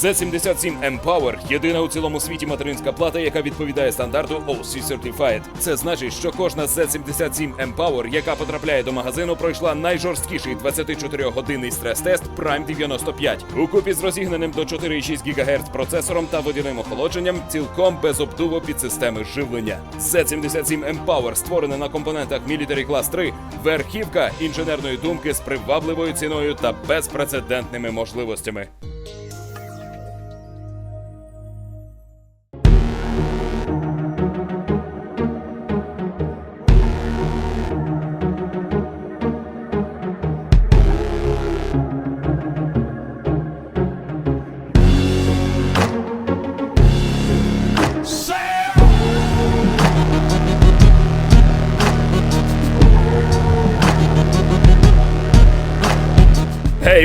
Z77 M-Power – єдина у цілому світі материнська плата, яка відповідає стандарту OC Certified. Це значить, що кожна Z77 M-Power, яка потрапляє до магазину, пройшла найжорсткіший 24-годинний стрес-тест Prime 95. У купі з розігнаним до 4,6 ГГц процесором та водяним охолодженням, цілком без обдуву під системи живлення. Z77 M-Power створена на компонентах Military Class 3, верхівка інженерної думки з привабливою ціною та безпрецедентними можливостями.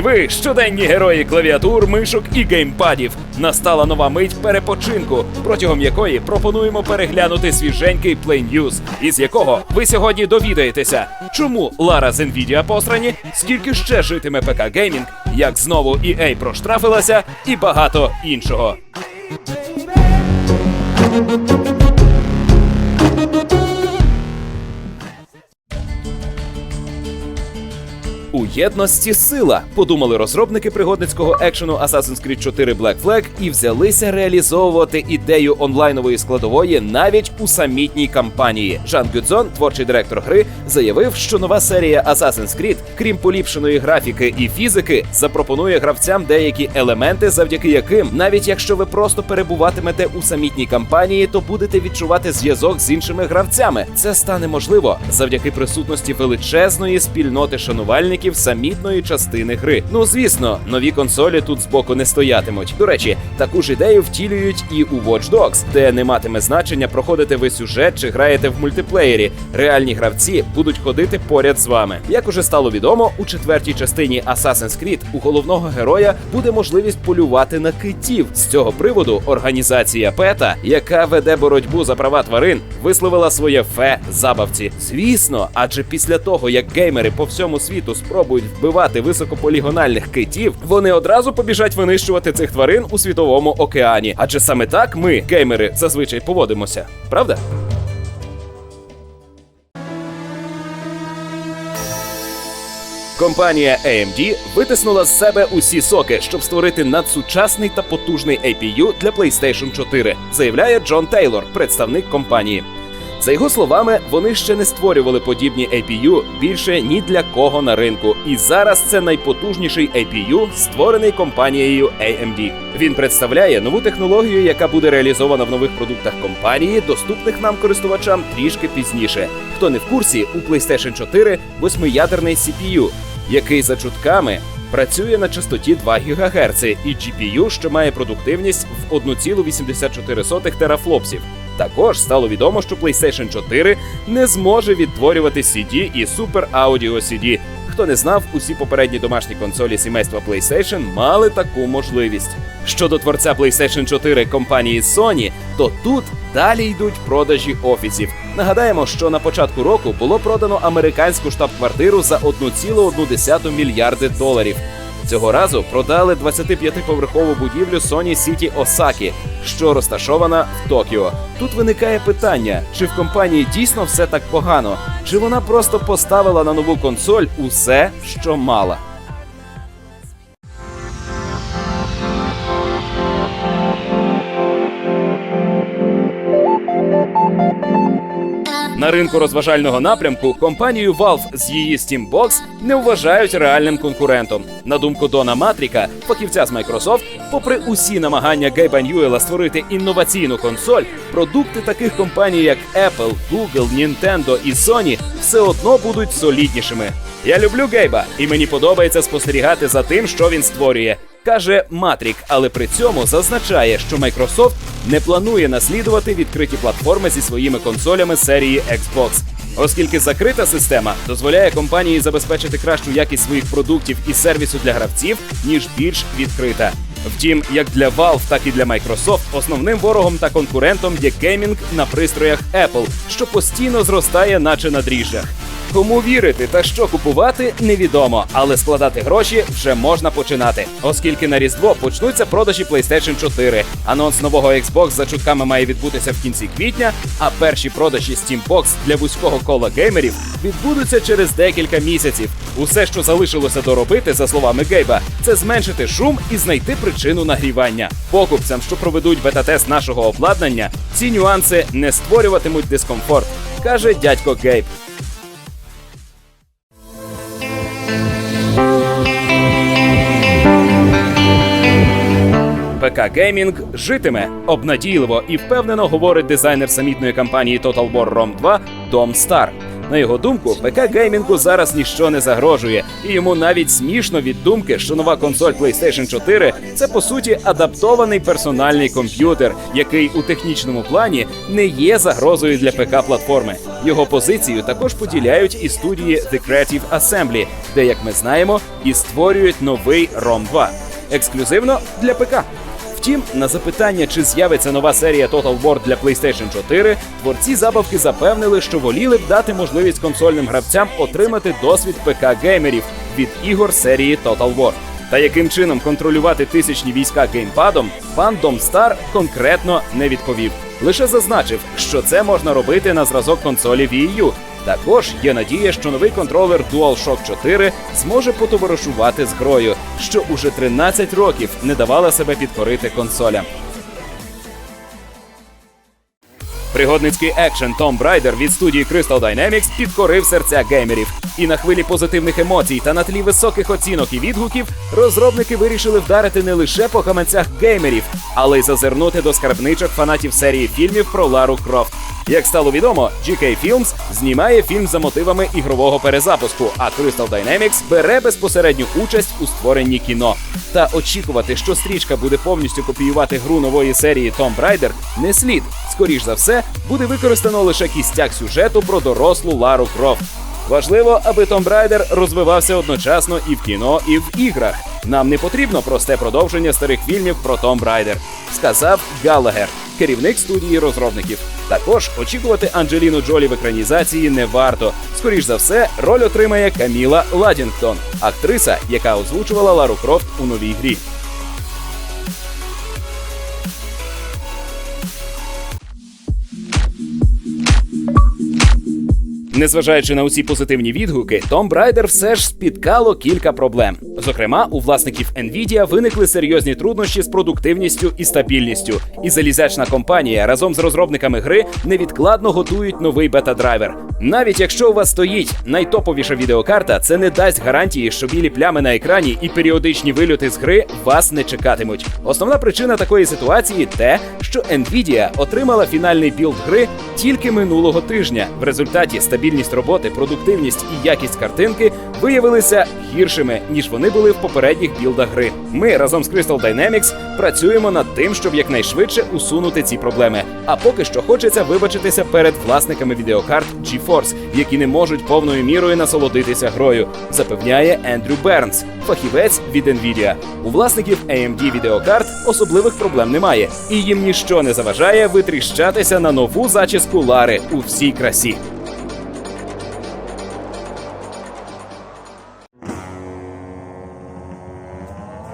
Ви щоденні герої клавіатур, мишок і геймпадів. Настала нова мить перепочинку, протягом якої пропонуємо переглянути свіженький Play News, із якого ви сьогодні довідаєтеся, чому Лара з Nvidia посрані, скільки ще житиме ПК Геймінг, як знову EA проштрафилася, і багато іншого. Єдності сила, подумали розробники пригодницького екшену Assassin's Creed 4 Black Flag і взялися реалізовувати ідею онлайнової складової навіть у самітній кампанії. Жан Гюдзон, творчий директор гри, заявив, що нова серія Assassin's Creed, крім поліпшеної графіки і фізики, запропонує гравцям деякі елементи, завдяки яким, навіть якщо ви просто перебуватимете у самітній кампанії, то будете відчувати зв'язок з іншими гравцями. Це стане можливо завдяки присутності величезної спільноти шанувальників самітної частини гри. Ну звісно, нові консолі тут збоку не стоятимуть. До речі, таку ж ідею втілюють і у Watch Dogs, де не матиме значення проходити ви сюжет чи граєте в мультиплеєрі. Реальні гравці будуть ходити поряд з вами. Як уже стало відомо, у четвертій частині Assassin's Creed у головного героя буде можливість полювати на китів. З цього приводу організація PETA, яка веде боротьбу за права тварин, висловила своє фе забавці. Звісно, адже після того як геймери по всьому світу спробують вбивати високополігональних китів, вони одразу побіжать винищувати цих тварин у світовому океані. Адже саме так ми, геймери, зазвичай поводимося, правда? Компанія AMD витиснула з себе усі соки, щоб створити надсучасний та потужний APU для PlayStation 4, заявляє Джон Тейлор, представник компанії. За його словами, вони ще не створювали подібні APU більше ні для кого на ринку. І зараз це найпотужніший APU, створений компанією AMD. Він представляє нову технологію, яка буде реалізована в нових продуктах компанії, доступних нам користувачам трішки пізніше. Хто не в курсі, у PlayStation 4 восьмиядерний CPU, який за чутками працює на частоті 2 ГГц, і GPU, що має продуктивність в 1,84 терафлопсів. Також стало відомо, що PlayStation 4 не зможе відтворювати CD і Super Audio CD. Хто не знав, усі попередні домашні консолі сімейства PlayStation мали таку можливість. Щодо творця PlayStation 4 компанії Sony, то тут далі йдуть продажі офісів. Нагадаємо, що на початку року було продано американську штаб-квартиру за 1,1 мільярди доларів. Цього разу продали 25-поверхову будівлю Sony City Осакі, що розташована в Токіо. Тут виникає питання: чи в компанії дійсно все так погано, чи вона просто поставила на нову консоль усе, що мала. На ринку розважального напрямку компанію Valve з її Steambox не вважають реальним конкурентом. На думку Дона Матріка, фахівця з Microsoft, попри усі намагання Гейба Ньюела створити інноваційну консоль, продукти таких компаній, як Apple, Google, Nintendo і Sony, все одно будуть соліднішими. Я люблю Гейба, і мені подобається спостерігати за тим, що він створює. Каже Матрік, але при цьому зазначає, що Microsoft не планує наслідувати відкриті платформи зі своїми консолями серії Xbox. Оскільки закрита система дозволяє компанії забезпечити кращу якість своїх продуктів і сервісу для гравців, ніж більш відкрита. Втім, як для Valve, так і для Microsoft основним ворогом та конкурентом є геймінг на пристроях Apple, що постійно зростає, наче на дріжджах. Кому вірити та що купувати, невідомо, але складати гроші вже можна починати, оскільки на різдво почнуться продажі PlayStation 4. Анонс нового Xbox за чутками має відбутися в кінці квітня, а перші продажі Steam Box для вузького кола геймерів відбудуться через декілька місяців. Усе, що залишилося доробити, за словами Гейба, це зменшити шум і знайти причину нагрівання. Покупцям, що проведуть бета-тест нашого обладнання, ці нюанси не створюватимуть дискомфорт, каже дядько Гейб. ПК Геймінг житиме обнадійливо і впевнено говорить дизайнер самітної компанії Total War Rom 2 Дом Стар. На його думку, ПК геймінгу зараз ніщо не загрожує, і йому навіть смішно від думки, що нова консоль PlayStation 4 це по суті адаптований персональний комп'ютер, який у технічному плані не є загрозою для ПК платформи. Його позицію також поділяють і студії The Creative Assembly, де, як ми знаємо, і створюють новий ROM 2 ексклюзивно для ПК. Втім, на запитання, чи з'явиться нова серія Total War для PlayStation 4, творці забавки запевнили, що воліли б дати можливість консольним гравцям отримати досвід ПК геймерів від ігор серії Total War. Та яким чином контролювати тисячні війська геймпадом, пан Домстар конкретно не відповів. Лише зазначив, що це можна робити на зразок консолі Wii U. Також є надія, що новий контролер DualShock 4 зможе потоваришувати з грою, що уже 13 років не давала себе підкорити консолям. Пригодницький екшен Tomb Raider від студії Crystal Dynamics підкорив серця геймерів. І на хвилі позитивних емоцій та на тлі високих оцінок і відгуків розробники вирішили вдарити не лише по гаманцях геймерів, але й зазирнути до скарбничок фанатів серії фільмів про Лару Крофт. Як стало відомо, GK Films знімає фільм за мотивами ігрового перезапуску, а Crystal Dynamics бере безпосередню участь у створенні кіно. Та очікувати, що стрічка буде повністю копіювати гру нової серії Tomb Raider, не слід. Скоріш за все, буде використано лише кістяк сюжету про дорослу Лару Крофт. Важливо, аби Tomb Raider розвивався одночасно і в кіно, і в іграх. Нам не потрібно просте продовження старих фільмів про Tomb Raider, сказав Галагер, керівник студії розробників. Також очікувати Анджеліну Джолі в екранізації не варто. Скоріш за все, роль отримає Каміла Ладінгтон, актриса, яка озвучувала Лару Крофт у новій грі. Незважаючи на усі позитивні відгуки, Tomb Raider все ж спіткало кілька проблем. Зокрема, у власників Nvidia виникли серйозні труднощі з продуктивністю і стабільністю. І залізячна компанія разом з розробниками гри невідкладно готують новий бета-драйвер. Навіть якщо у вас стоїть найтоповіша відеокарта, це не дасть гарантії, що білі плями на екрані і періодичні вильоти з гри вас не чекатимуть. Основна причина такої ситуації те, що Nvidia отримала фінальний білд гри тільки минулого тижня. В результаті стабільність роботи, продуктивність і якість картинки виявилися гіршими, ніж вони були в попередніх білдах гри. Ми разом з Crystal Dynamics працюємо над тим, щоб якнайшвидше усунути ці проблеми. А поки що хочеться вибачитися перед власниками відеокарт GeForce, які не можуть повною мірою насолодитися грою, запевняє Ендрю Бернс, фахівець від Nvidia. У власників AMD відеокарт особливих проблем немає, і їм ніщо не заважає витріщатися на нову зачіску Лари у всій красі.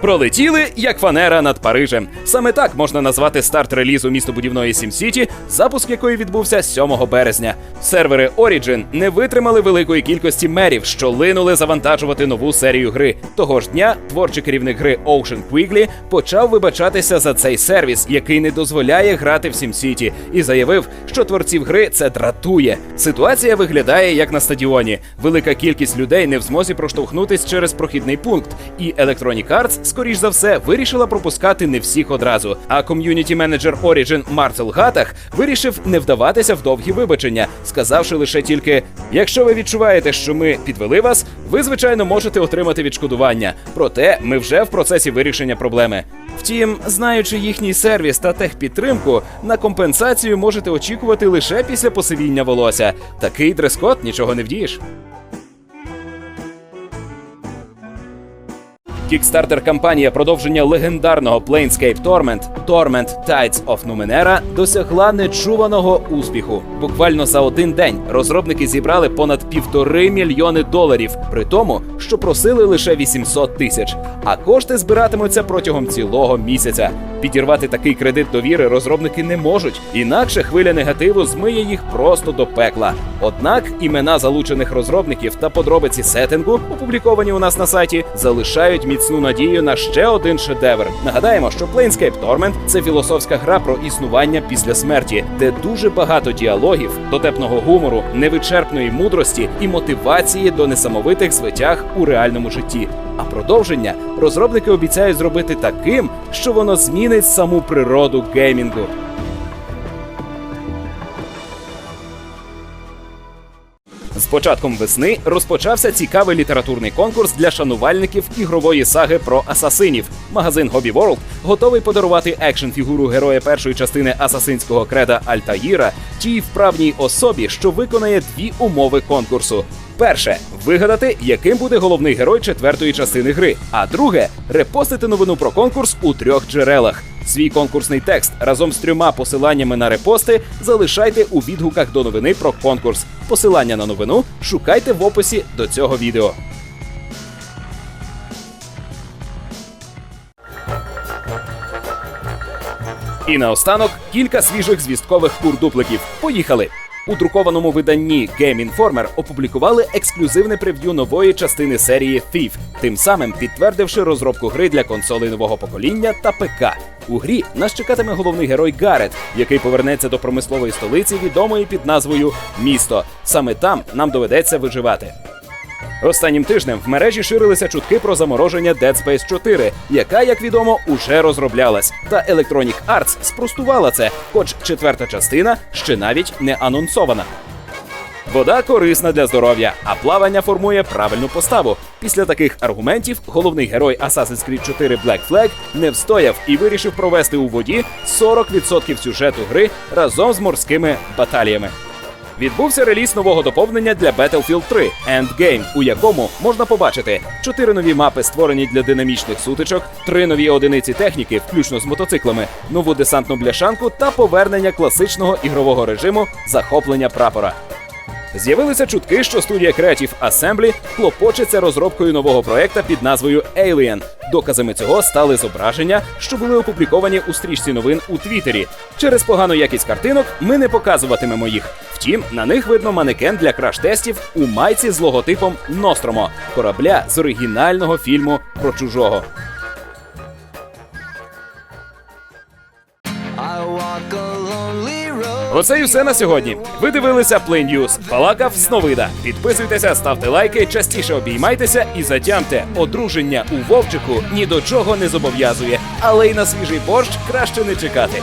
Пролетіли як фанера над Парижем. Саме так можна назвати старт релізу містобудівної SimCity, запуск якої відбувся 7 березня. Сервери Origin не витримали великої кількості мерів, що линули завантажувати нову серію гри. Того ж дня творчий керівник гри Ocean Quigley почав вибачатися за цей сервіс, який не дозволяє грати в SimCity, і заявив, що творців гри це дратує. Ситуація виглядає як на стадіоні. Велика кількість людей не в змозі проштовхнутись через прохідний пункт, і Electronic Arts, скоріш за все, вирішила пропускати не всіх одразу. А ком'юніті менеджер Origin Марцел Гатах вирішив не вдаватися в довгі вибачення, сказавши лише тільки: якщо ви відчуваєте, що ми підвели вас, ви звичайно можете отримати відшкодування. Проте ми вже в процесі вирішення проблеми. Втім, знаючи їхній сервіс та техпідтримку, на компенсацію можете очікувати лише після посивіння волосся. Такий дрес-код нічого не вдієш. Кікстартер-кампанія продовження легендарного Planescape Torment Torment Tides of Numenera досягла нечуваного успіху. Буквально за один день розробники зібрали понад півтори мільйони доларів, при тому, що просили лише 800 тисяч. А кошти збиратимуться протягом цілого місяця. Підірвати такий кредит довіри розробники не можуть, інакше хвиля негативу змиє їх просто до пекла. Однак імена залучених розробників та подробиці сеттингу, опубліковані у нас на сайті, залишають міцну надію на ще один шедевр. Нагадаємо, що Planescape Torment – це філософська гра про існування після смерті, де дуже багато діалогів, дотепного гумору, невичерпної мудрості і мотивації до несамовитих звитяг у реальному житті. А продовження розробники обіцяють зробити таким, що воно змінить саму природу геймінгу. З початком весни розпочався цікавий літературний конкурс для шанувальників ігрової саги про асасинів. Магазин Hobby World готовий подарувати екшн фігуру героя першої частини асасинського креда Альтаїра тій вправній особі, що виконає дві умови конкурсу. Перше вигадати, яким буде головний герой четвертої частини гри. А друге репостити новину про конкурс у трьох джерелах. Свій конкурсний текст разом з трьома посиланнями на репости залишайте у відгуках до новини про конкурс. Посилання на новину шукайте в описі до цього відео. І наостанок кілька свіжих звісткових курдупликів. Поїхали! У друкованому виданні Game Informer опублікували ексклюзивне прев'ю нової частини серії Thief, тим самим підтвердивши розробку гри для консолей нового покоління та ПК. У грі нас чекатиме головний герой Гарет, який повернеться до промислової столиці, відомої під назвою Місто. Саме там нам доведеться виживати. Останнім тижнем в мережі ширилися чутки про замороження Dead Space 4, яка, як відомо, уже розроблялась. Та Electronic Arts спростувала це, хоч четверта частина ще навіть не анонсована. Вода корисна для здоров'я, а плавання формує правильну поставу. Після таких аргументів головний герой Assassin's Creed 4 Black Flag не встояв і вирішив провести у воді 40% сюжету гри разом з морськими баталіями. Відбувся реліз нового доповнення для Battlefield 3 Endgame, у якому можна побачити чотири нові мапи, створені для динамічних сутичок, три нові одиниці техніки, включно з мотоциклами, нову десантну бляшанку та повернення класичного ігрового режиму захоплення прапора. З'явилися чутки, що студія Creative Assembly клопочеться розробкою нового проекта під назвою Alien. Доказами цього стали зображення, що були опубліковані у стрічці новин у Твіттері. Через погану якість картинок ми не показуватимемо їх. Втім, на них видно манекен для краш-тестів у майці з логотипом Ностромо корабля з оригінального фільму про чужого. Оце і все на сьогодні. Ви дивилися Play News. Балакав Сновида. Підписуйтеся, ставте лайки, частіше обіймайтеся і затямте. Одруження у Вовчику ні до чого не зобов'язує, але й на свіжий борщ краще не чекати.